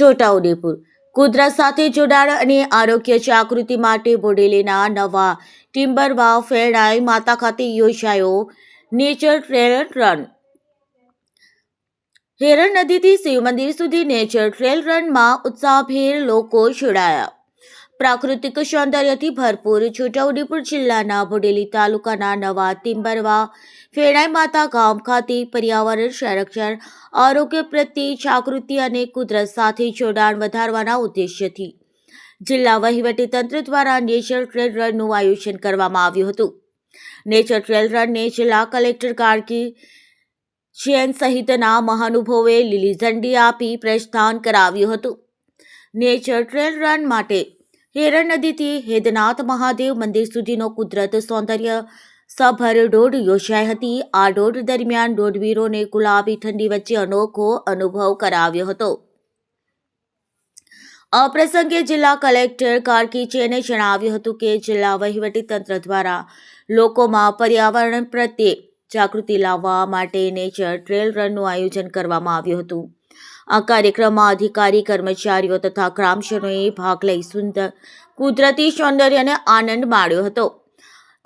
છોટાઉદેપુર. કુદરત સાથે જોડાણ અને આરોગ્ય જાગૃતિ માટે બોડેલીના નવા ટિમ્બરવાવ ફેરાઈ માતા ખાતે યોજાયો નેચર ટ્રેલ રન. હેરણ નદીથી શિવ મંદિર સુધી નેચર ટ્રેલ રનમાં ઉત્સાહભેર લોકો જોડાયા. પ્રાકૃતિક સૌંદર્યથી ભરપૂર છોટાઉદેપુર જિલ્લાના બોડેલી તાલુકાના નવા તિંબરવા, ફેણાઈ માતા ગામ ખાતે પર્યાવરણ સંરક્ષણ, આરોગ્ય પ્રત્યે જાગૃતિ અને કુદરત સાથે જોડાણ વધારવાના ઉદ્દેશ્યથી જિલ્લા વહીવટીતંત્ર દ્વારા નેચર ટ્રેલ રનનું આયોજન કરવામાં આવ્યું હતું. નેચર ટ્રેલ રનને જિલ્લા કલેક્ટર ગાર્ગી જૈન સહિતના મહાનુભાવોએ લીલી ઝંડી આપી પ્રસ્થાન કરાવ્યું હતું. નેચર ટ્રેલ રન માટે હેરણ નદીથી હેદનાથ મહાદેવ મંદિર સુધીનો કુદરત સૌંદર્ય સભર દોડ યોજાઈ હતી. આ દોડ દરમિયાન દોડવીરોને ગુલાબી ઠંડી વચ્ચે અનોખો અનુભવ કરાવ્યો હતો. આ પ્રસંગે જિલ્લા કલેક્ટર કાર્કીચેને જણાવ્યું હતું કે જિલ્લા વહીવટીતંત્ર દ્વારા લોકોમાં પર્યાવરણ પ્રત્યે જાગૃતિ લાવવા માટે નેચર ટ્રેલ રનનું આયોજન કરવામાં આવ્યું હતું. આ કાર્યક્રમમાં અધિકારી, કર્મચારીઓ તથા ગ્રામજનોએ ભાગ લઈ સુંદર કુદરતી સૌંદર્યને આનંદ માણ્યો હતો.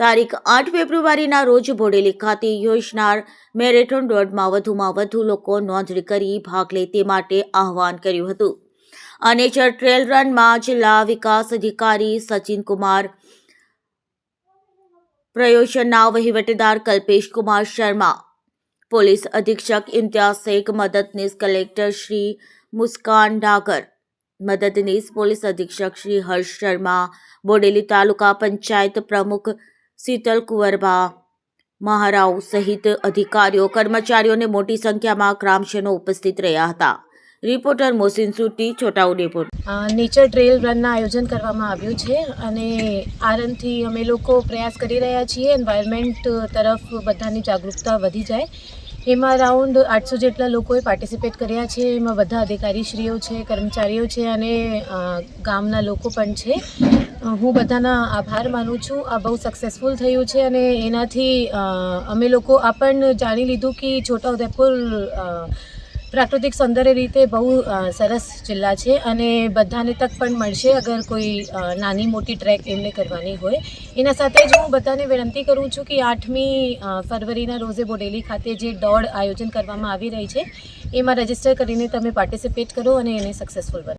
તારીખ આઠ ફેબ્રુઆરીના રોજ બોડેલી ખાતે યોજનાર મેરેથોન દોડમાં વધુમાં વધુ લોકો નોંધણી કરી ભાગ લે તે માટે આહવાન કર્યું હતું. આ નેચર ટ્રેલ રનમાં જિલ્લા વિકાસ અધિકારી સચિન કુમાર પ્રયોજનના વહીવટદાર કલ્પેશ કુમાર શર્મા પોલીસ અધિક્ષક ઇમ્તિયાઝ શેખ, મદદનીશ કલેક્ટર શ્રી મુસ્કાન ડાગર મદદનીશ પોલીસ અધિક્ષક શ્રી હર્ષ શર્મા, બોડેલી તાલુકા પંચાયત પ્રમુખ શીતલ કુંવરબા મહારાવ સહિત અધિકારીઓ કર્મચારીઓને મોટી સંખ્યામાં ગ્રામજનો ઉપસ્થિત રહ્યા હતા. Reporter Mohsin Suti Chhota Udepur. Nature trail રનના આયોજન કરવામાં આવ્યું છે અને આ અમે લોકો પ્રયાસ કરી રહ્યા છીએ એન્વાયરમેન્ટ તરફ બધાની જાગૃતતા વધી જાય. એમાં રાઉન્ડ આઠસો જેટલા લોકોએ પાર્ટિસિપેટ કર્યા છે, એમાં બધા અધિકારીશ્રીઓ છે, કર્મચારીઓ છે અને ગામના લોકો પણ છે. હું બધાના આભાર માનું છું. આ બહુ સક્સેસફુલ થયું છે અને એનાથી અમે લોકો આ પણ જાણી લીધું કે છોટાઉદેપુર પ્રાકૃતિક સૌંદર્ય રીતે બહુ સરસ જિલ્લા છે અને બધાને તક પણ મળશે અગર કોઈ નાની મોટી ટ્રેક એમને કરવાની હોય. એના સાથે જ હું બધાને વિનંતી કરું છું કે આઠમી ફરવરીના રોજે બોડેલી ખાતે જે દોડ આયોજન કરવામાં આવી રહી છે, એમાં રજિસ્ટર કરીને તમે પાર્ટિસિપેટ કરો અને એને સક્સેસફુલ બનાવો.